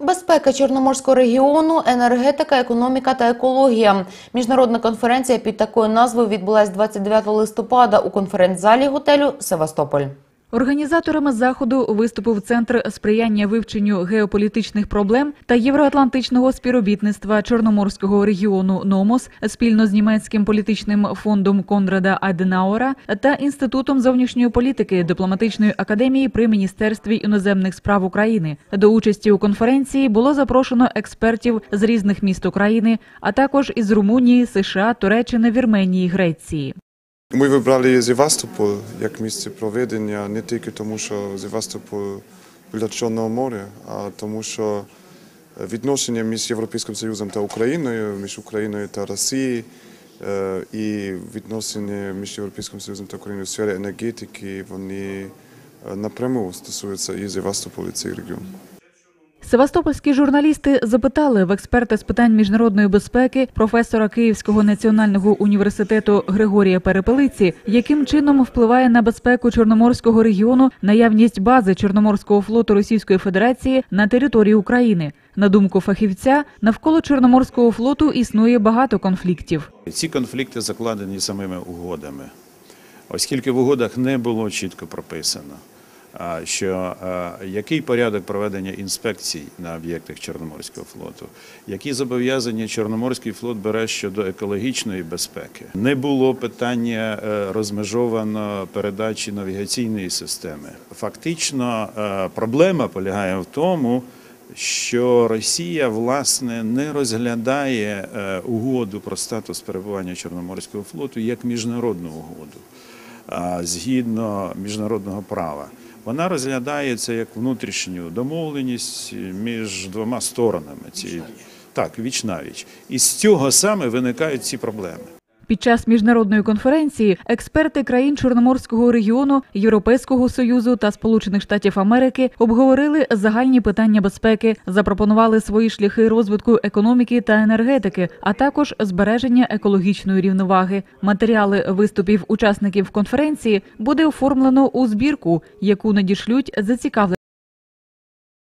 Безпека Чорноморського регіону, енергетика, економіка та екологія. Міжнародна конференція під такою назвою відбулась 29 листопада у конференц-залі готелю Севастополь. Організаторами заходу виступив центр сприяння вивченню геополітичних проблем та євроатлантичного співробітництва Чорноморського регіону НОМОС спільно з німецьким політичним фондом Конрада Аденауера та інститутом зовнішньої політики дипломатичної академії при міністерстві іноземних справ України. До участі у конференції було запрошено експертів з різних міст України, а також із Румунії, США, Туреччини, Вірменії, Греції. Ми вибрали Севастополь як місце проведення не тільки тому, що Севастополь біля Чорного моря, а тому, що відношення між Європейським Союзом та Україною, між Україною та Росією е, і відносини між Європейським Союзом та Україною в сфері енергетики, вони е, напряму стосуються і Севастополя, і цей регіон. Севастопольські журналісти запитали в експерта з питань міжнародної безпеки професора Київського національного університету Григорія Перепелиці, яким чином впливає на безпеку Чорноморського регіону наявність бази Чорноморського флоту Російської Федерації на території України. На думку фахівця, навколо Чорноморського флоту існує багато конфліктів. Ці конфлікти закладені самими угодами, оскільки в угодах не було чітко прописано, що який порядок проведення інспекцій на об'єктах Чорноморського флоту, які зобов'язання Чорноморський флот бере щодо екологічної безпеки. Не було питання е, розмежовано передачі навігаційної системи. Фактично, е, проблема полягає в тому, що Росія власне не розглядає е, угоду про статус перебування Чорноморського флоту як міжнародну угоду згідно міжнародного права. Вона розглядається як внутрішню домовленість між двома сторонами. Ці так, віч навіч. І з цього саме виникають ці проблеми. Під час міжнародної конференції експерти країн Чорноморського регіону, Європейського союзу та Сполучених Штатів Америки обговорили загальні питання безпеки, запропонували свої шляхи розвитку економіки та енергетики, а також збереження екологічної рівноваги. Матеріали виступів учасників конференції буде оформлено у збірку, яку надішлють зацікавлені